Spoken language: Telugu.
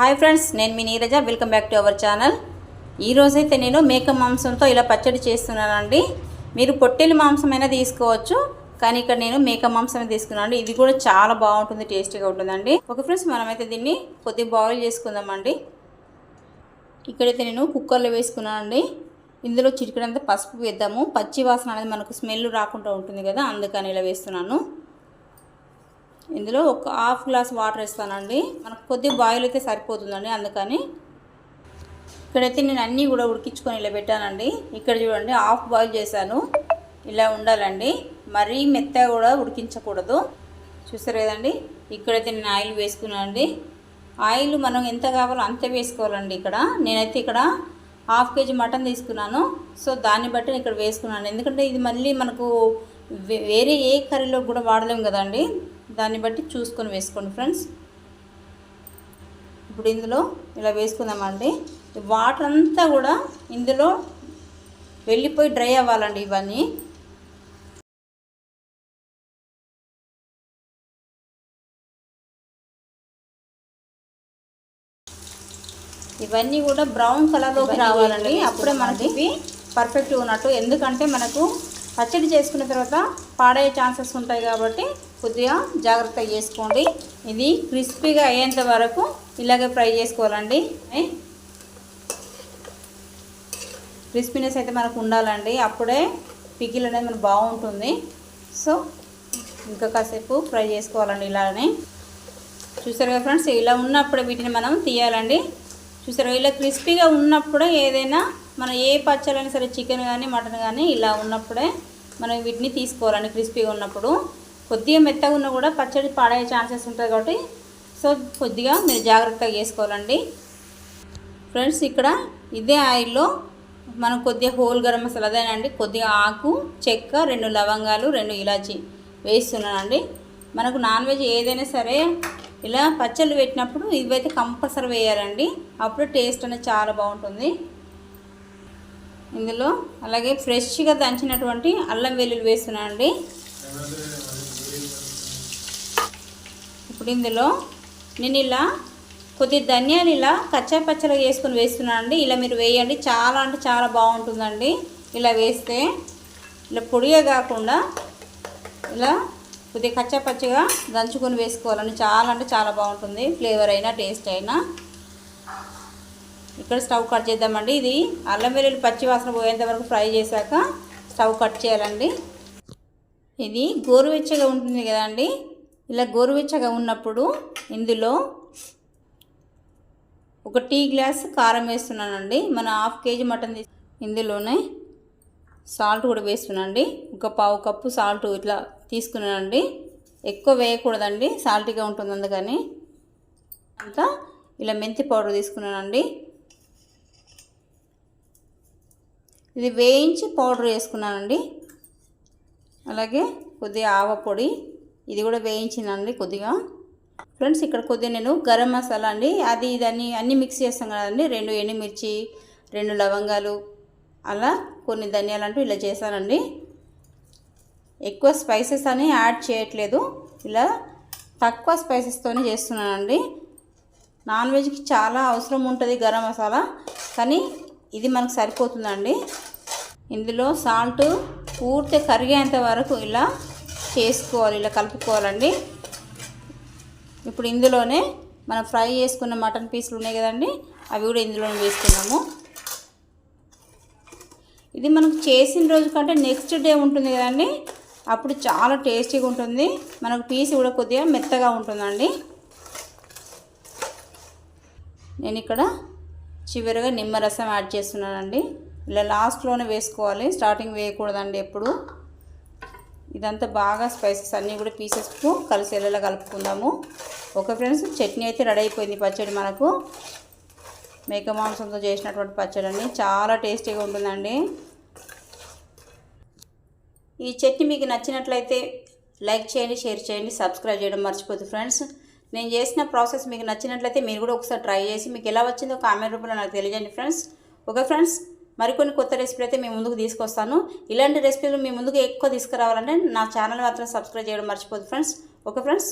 హాయ్ ఫ్రెండ్స్ నేను మీ Neeraja. Welcome back to our channel. ఈరోజైతే నేను మేక మాంసంతో ఇలా పచ్చడి చేస్తున్నానండి. మీరు పొట్టెలు మాంసమైనా తీసుకోవచ్చు కానీ ఇక్కడ నేను మేక మాంసమే తీసుకున్నాను. ఇది కూడా చాలా బాగుంటుంది టేస్టీగా ఉంటుందండి. ఓకే ఫ్రెండ్స్ మనమైతే దీన్ని కొద్దిగా బాయిల్ చేసుకుందామండి. ఇక్కడైతే నేను కుక్కర్లో వేసుకున్నానండి. ఇందులో చిటికడంతా పసుపు వేద్దాము. పచ్చి వాసన అనేది మనకు స్మెల్ రాకుండా ఉంటుంది కదా అందుకని ఇలా వేస్తున్నాను. ఇందులో ఒక హాఫ్ గ్లాస్ వాటర్ వేస్తానండి. మనకు కొద్దిగా బాయిల్ అయితే సరిపోతుందండి అందుకని. ఇక్కడైతే నేను అన్నీ కూడా ఉడికించుకొని ఇలా పెట్టానండి. ఇక్కడ చూడండి హాఫ్ బాయిల్ చేశాను. ఇలా ఉండాలండి. మరీ మెత్తగా కూడా ఉడికించకూడదు. చూసారు కదండి? ఇక్కడైతే నేను ఆయిల్ వేసుకున్నానండి. ఆయిల్ మనం ఎంత కావాలో అంతే వేసుకోవాలండి ఇక్కడ. నేనైతే ఇక్కడ హాఫ్ కేజీ మటన్ తీసుకున్నాను. సో దాన్ని బట్టి ఇక్కడ వేసుకున్నాను. ఎందుకంటే ఇది మళ్ళీ మనకు వే- వేరే ఏ కర్రీలో కూడా వాడలేము కదండి. దాన్ని బట్టి చూసుకొని వేసుకోండి ఫ్రెండ్స్. ఇప్పుడు ఇందులో ఇలా వేసుకుందామండి. వాటర్ అంతా కూడా ఇందులో వెళ్ళిపోయి డ్రై అవ్వాలండి ఇవన్నీ. ఇవన్నీ కూడా బ్రౌన్ కలర్లోకి రావాలండి. అప్పుడే మనకి పర్ఫెక్ట్గా ఉన్నట్టు. ఎందుకంటే మనకు పచ్చడి చేసుకున్న తర్వాత పాడయ్యే ఛాన్సెస్ ఉంటాయి కాబట్టి కొద్దిగా జాగ్రత్తగా చేసుకోండి. ఇది క్రిస్పీగా అయ్యేంత వరకు ఇలాగే ఫ్రై చేసుకోవాలండి. క్రిస్పీనెస్ అయితే మనకు ఉండాలండి. అప్పుడే పికిల్ అనేది మనకు బాగుంటుంది. సో ఇంకా కాసేపు ఫ్రై చేసుకోవాలండి ఇలానే. చూసారు కదా ఫ్రెండ్స్ ఇలా ఉన్నప్పుడే వీటిని మనం తీయాలండి. చూసారు ఇలా క్రిస్పీగా ఉన్నప్పుడే ఏదైనా మనం ఏ పచ్చలైనా సరే చికెన్ కానీ మటన్ కానీ ఇలా ఉన్నప్పుడే మనం వీటిని తీసుకోవాలండి క్రిస్పీగా ఉన్నప్పుడు. కొద్దిగా మెత్తగా ఉన్నా కూడా పచ్చడి పాడయ్యే ఛాన్సెస్ ఉంటుంది కాబట్టి సో కొద్దిగా మీరు జాగ్రత్తగా చేసుకోవాలండి. ఫ్రెండ్స్ ఇక్కడ ఇదే ఆయిల్లో మనం కొద్దిగా హోల్ గరం మసాలా అదేనండి కొద్దిగా ఆకు చెక్క రెండు లవంగాలు రెండు ఇలాచి వేస్తున్నానండి. మనకు నాన్ వెజ్ ఏదైనా సరే ఇలా పచ్చళ్ళు పెట్టినప్పుడు ఇవైతే కంపల్సరీ వేయాలండి. అప్పుడు టేస్ట్ అనేది చాలా బాగుంటుంది. ఇందులో అలాగే ఫ్రెష్గా దంచినటువంటి అల్లం వెల్లుల్లి వేస్తున్నానండి. ఇప్పుడు ఇందులో నేను ఇలా కొద్ది ధనియాలు ఇలా కచ్చా పచ్చగా వేసుకొని వేస్తున్నాను అండి ఇలా మీరు వేయండి. చాలా అంటే చాలా బాగుంటుందండి. ఇలా వేస్తే ఇలా పొడిగా కాకుండా ఇలా కొద్దిగా కచ్చా పచ్చిగా దంచుకొని వేసుకోవాలండి. చాలా అంటే చాలా బాగుంటుంది. ఫ్లేవర్ అయినా టేస్ట్ అయినా. ఇక్కడ స్టవ్ కట్ చేద్దామండి. ఇది అల్లం వెల్లుల్లి పచ్చి వాసన పోయేంత వరకు ఫ్రై చేశాక స్టవ్ కట్ చేయాలండి. ఇది గోరువెచ్చగా ఉంటుంది కదండి. ఇలా గోరువెచ్చగా ఉన్నప్పుడు ఇందులో ఒక టీ గ్లాస్ కారం వేస్తున్నానండి. మన హాఫ్ కేజీ మటన్ ఇందులోనే సాల్ట్ కూడా వేస్తున్నానండి. ఒక పావు కప్పు సాల్ట్ ఇట్లా తీసుకున్నానండి. ఎక్కువ వేయకూడదండి. సాల్టీగా ఉంటుంది అందుకని. అంతా ఇలా మెంతి పౌడర్ తీసుకున్నానండి. ఇది వేయించి పౌడర్ వేసుకున్నానండి. అలాగే కొద్దిగా ఆవ పొడి ఇది కూడా వేయించినండి కొద్దిగా. ఫ్రెండ్స్ ఇక్కడ కొద్దిగా నేను గరం మసాలా అండి. అది ఇదన్నీ అన్నీ మిక్స్ చేస్తాం కదండి. రెండు ఎండుమిర్చి రెండు లవంగాలు అలా కొన్ని ధనియాలు అంటూ ఇలా చేశానండి. ఎక్కువ స్పైసెస్ అని యాడ్ చేయట్లేదు. ఇలా తక్కువ స్పైసెస్తోనే చేస్తున్నానండి. నాన్ వెజ్కి చాలా అవసరం ఉంటుంది గరం మసాలా. కానీ ఇది మనకు సరిపోతుందండి. ఇందులో సాల్ట్ పూర్తి కరిగేంత వరకు ఇలా చేసుకోవాలి ఇలా కలుపుకోవాలండి. ఇప్పుడు ఇందులోనే మనం ఫ్రై చేసుకున్న మటన్ పీసులు ఉన్నాయి కదండి అవి కూడా ఇందులోనే వేసుకున్నాము ఇది మనకు చేసిన రోజు కంటే నెక్స్ట్ డే ఉంటుంది కదండి. అప్పుడు చాలా టేస్టీగా ఉంటుంది. మనకు పీస్ కూడా కొద్దిగా మెత్తగా ఉంటుందండి. నేను ఇక్కడ చివరిగా నిమ్మరసం యాడ్ చేస్తున్నానండి. ఇలా లాస్ట్లోనే వేసుకోవాలి. స్టార్టింగ్ వేయకూడదండి ఎప్పుడు. ఇదంతా బాగా స్పైసెస్ అన్నీ కూడా పీసెస్కు కలిసేలా కలుపుకుందాము. ఓకే ఫ్రెండ్స్ చట్నీ అయితే రెడీ అయిపోయింది పచ్చడి మనకు. మేక మాంసంతో చేసినటువంటి పచ్చడి అండి. చాలా టేస్టీగా ఉంటుందండి. ఈ చట్నీ మీకు నచ్చినట్లయితే లైక్ చేయండి షేర్ చేయండి సబ్స్క్రైబ్ చేయడం మర్చిపోద్దు ఫ్రెండ్స్. నేను చేసిన ప్రాసెస్ మీకు నచ్చినట్లయితే మీరు కూడా ఒకసారి ట్రై చేసి మీకు ఎలా వచ్చిందో కామెంట్ రూపంలో నాకు తెలియజేయండి ఫ్రెండ్స్. ఓకే ఫ్రెండ్స్ మరికొన్ని కొత్త రెసిపీలు అయితే మీ ముందుకు తీసుకొస్తాను. ఇలాంటి రెసిపీలు మీ ముందుకు ఎక్కువ తీసుకురావాలంటే నా ఛానల్ మాత్రం సబ్స్క్రైబ్ చేయడం మర్చిపోదు ఫ్రెండ్స్. Okay friends.